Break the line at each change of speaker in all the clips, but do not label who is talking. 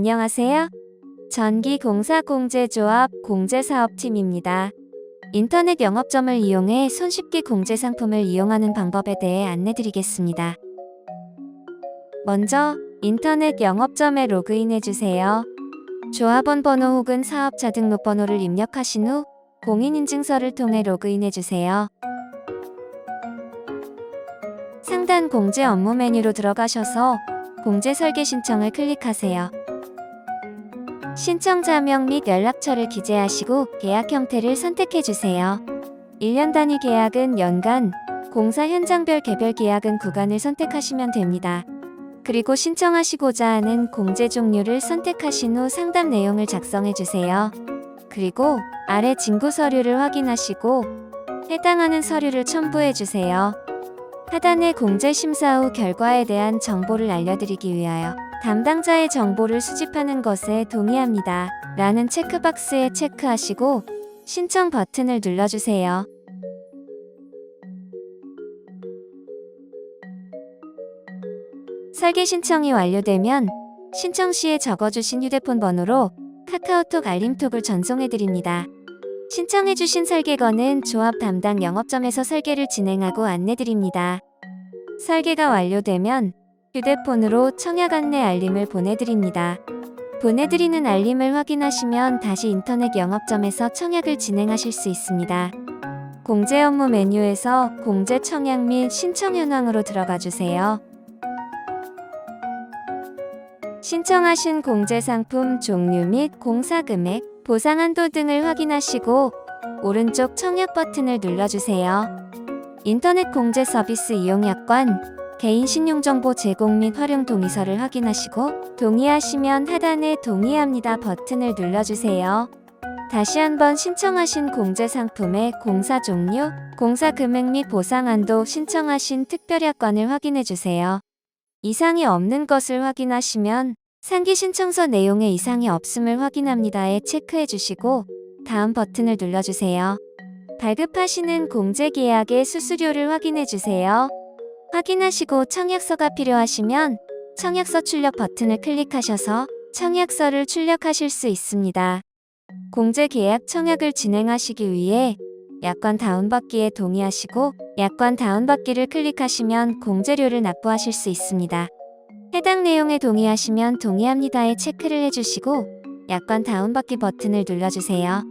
안녕하세요. 전기공사공제조합 공제사업팀입니다. 인터넷 영업점을 이용해 손쉽게 공제 상품을 이용하는 방법에 대해 안내드리겠습니다. 먼저 인터넷 영업점에 로그인해 주세요. 조합원 번호 혹은 사업자 등록번호를 입력하신 후 공인인증서를 통해 로그인해 주세요. 상단 공제 업무 메뉴로 들어가셔서 공제 설계 신청을 클릭하세요. 신청자명 및 연락처를 기재하시고 계약 형태를 선택해 주세요. 1년 단위 계약은 연간, 공사 현장별 개별 계약은 구간을 선택하시면 됩니다. 그리고 신청하시고자 하는 공제 종류를 선택하신 후 상담 내용을 작성해 주세요. 그리고 아래 징구 서류를 확인하시고 해당하는 서류를 첨부해 주세요. 하단의 공제 심사 후 결과에 대한 정보를 알려드리기 위하여 담당자의 정보를 수집하는 것에 동의합니다. 라는 체크박스에 체크하시고 신청 버튼을 눌러주세요. 설계 신청이 완료되면 신청 시에 적어주신 휴대폰 번호로 카카오톡 알림톡을 전송해드립니다. 신청해주신 설계건은 조합 담당 영업점에서 설계를 진행하고 안내드립니다. 설계가 완료되면 휴대폰으로 청약 안내 알림을 보내드립니다. 보내드리는 알림을 확인하시면 다시 인터넷 영업점에서 청약을 진행하실 수 있습니다. 공제 업무 메뉴에서 공제 청약 및 신청 현황으로 들어가 주세요. 신청하신 공제 상품 종류 및 공사 금액, 보상 한도 등을 확인하시고 오른쪽 청약 버튼을 눌러주세요. 인터넷 공제 서비스 이용 약관, 개인 신용정보 제공 및 활용 동의서를 확인하시고 동의하시면 하단에 동의합니다 버튼을 눌러주세요. 다시 한번 신청하신 공제 상품의 공사 종류, 공사 금액 및 보상 한도 신청하신 특별약관을 확인해 주세요. 이상이 없는 것을 확인하시면 상기 신청서 내용에 이상이 없음을 확인합니다에 체크해 주시고 다음 버튼을 눌러 주세요. 발급하시는 공제 계약의 수수료를 확인해 주세요. 확인하시고 청약서가 필요하시면 청약서 출력 버튼을 클릭하셔서 청약서를 출력하실 수 있습니다. 공제 계약 청약을 진행하시기 위해 약관 다운받기에 동의하시고 약관 다운받기를 클릭하시면 공제료를 납부하실 수 있습니다. 해당 내용에 동의하시면 동의합니다에 체크를 해주시고 약관 다운받기 버튼을 눌러주세요.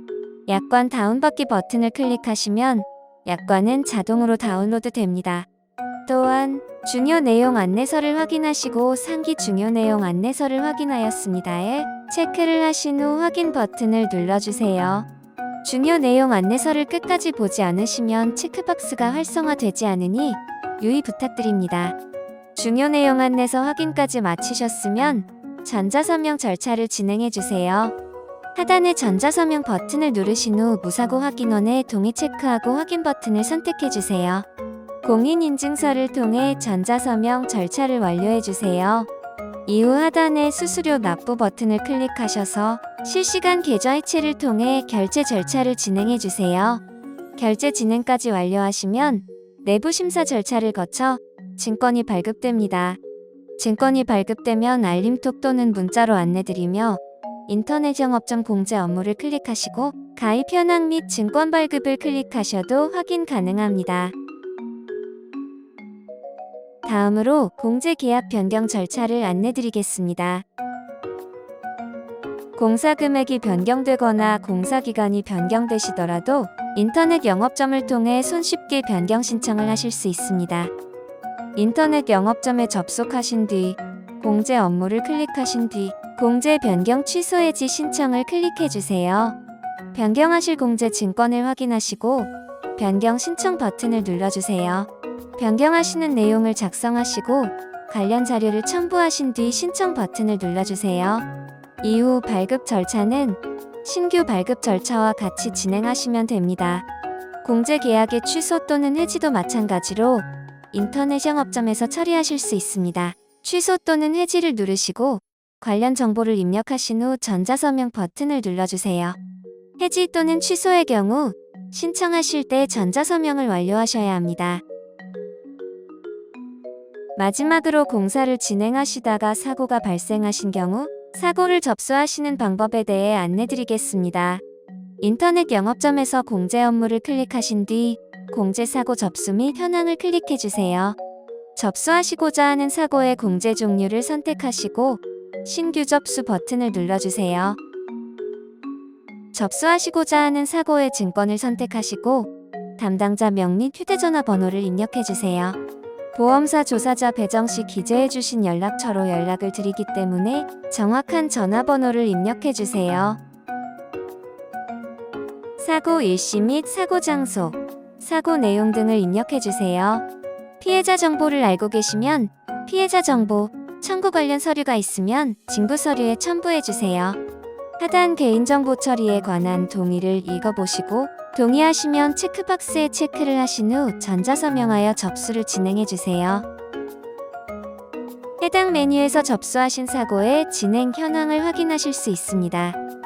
약관 다운받기 버튼을 클릭하시면 약관은 자동으로 다운로드 됩니다. 또한 중요 내용 안내서를 확인하시고 상기 중요 내용 안내서를 확인하였습니다에 체크를 하신 후 확인 버튼을 눌러주세요. 중요 내용 안내서를 끝까지 보지 않으시면 체크박스가 활성화되지 않으니 유의 부탁드립니다. 중요 내용 안내서 확인까지 마치셨으면 전자서명 절차를 진행해 주세요. 하단의 전자서명 버튼을 누르신 후 무사고 확인원에 동의 체크하고 확인 버튼을 선택해 주세요. 공인인증서를 통해 전자서명 절차를 완료해 주세요. 이후 하단의 수수료 납부 버튼을 클릭하셔서 실시간 계좌 이체를 통해 결제 절차를 진행해 주세요. 결제 진행까지 완료하시면 내부 심사 절차를 거쳐 증권이 발급됩니다. 증권이 발급되면 알림톡 또는 문자로 안내드리며 인터넷 영업점 공제 업무를 클릭하시고 가입 현황 및 증권 발급을 클릭하셔도 확인 가능합니다. 다음으로 공제 계약 변경 절차를 안내드리겠습니다. 공사 금액이 변경되거나 공사 기간이 변경되시더라도 인터넷 영업점을 통해 손쉽게 변경 신청을 하실 수 있습니다. 인터넷 영업점에 접속하신 뒤 공제 업무를 클릭하신 뒤 공제 변경 취소 해지 신청을 클릭해 주세요. 변경하실 공제 증권을 확인하시고 변경 신청 버튼을 눌러주세요. 변경하시는 내용을 작성하시고 관련 자료를 첨부하신 뒤 신청 버튼을 눌러주세요. 이후 발급 절차는 신규 발급 절차와 같이 진행하시면 됩니다. 공제 계약의 취소 또는 해지도 마찬가지로 인터넷 영업점에서 처리하실 수 있습니다. 취소 또는 해지를 누르시고 관련 정보를 입력하신 후 전자서명 버튼을 눌러주세요. 해지 또는 취소의 경우 신청하실 때 전자서명을 완료하셔야 합니다. 마지막으로 공사를 진행하시다가 사고가 발생하신 경우 사고를 접수하시는 방법에 대해 안내드리겠습니다. 인터넷 영업점에서 공제 업무를 클릭하신 뒤 공제 사고 접수 및 현황을 클릭해 주세요. 접수하시고자 하는 사고의 공제 종류를 선택하시고 신규 접수 버튼을 눌러주세요. 접수하시고자 하는 사고의 증권을 선택하시고 담당자 명 및 휴대전화 번호를 입력해 주세요. 보험사 조사자 배정 시 기재해 주신 연락처로 연락을 드리기 때문에 정확한 전화번호를 입력해 주세요. 사고 일시 및 사고 장소, 사고 내용 등을 입력해 주세요. 피해자 정보를 알고 계시면 피해자 정보, 청구 관련 서류가 있으면 징부 서류에 첨부해 주세요. 하단 개인정보 처리에 관한 동의를 읽어보시고 동의하시면 체크박스에 체크를 하신 후 전자서명하여 접수를 진행해 주세요. 해당 메뉴에서 접수하신 사고의 진행 현황을 확인하실 수 있습니다.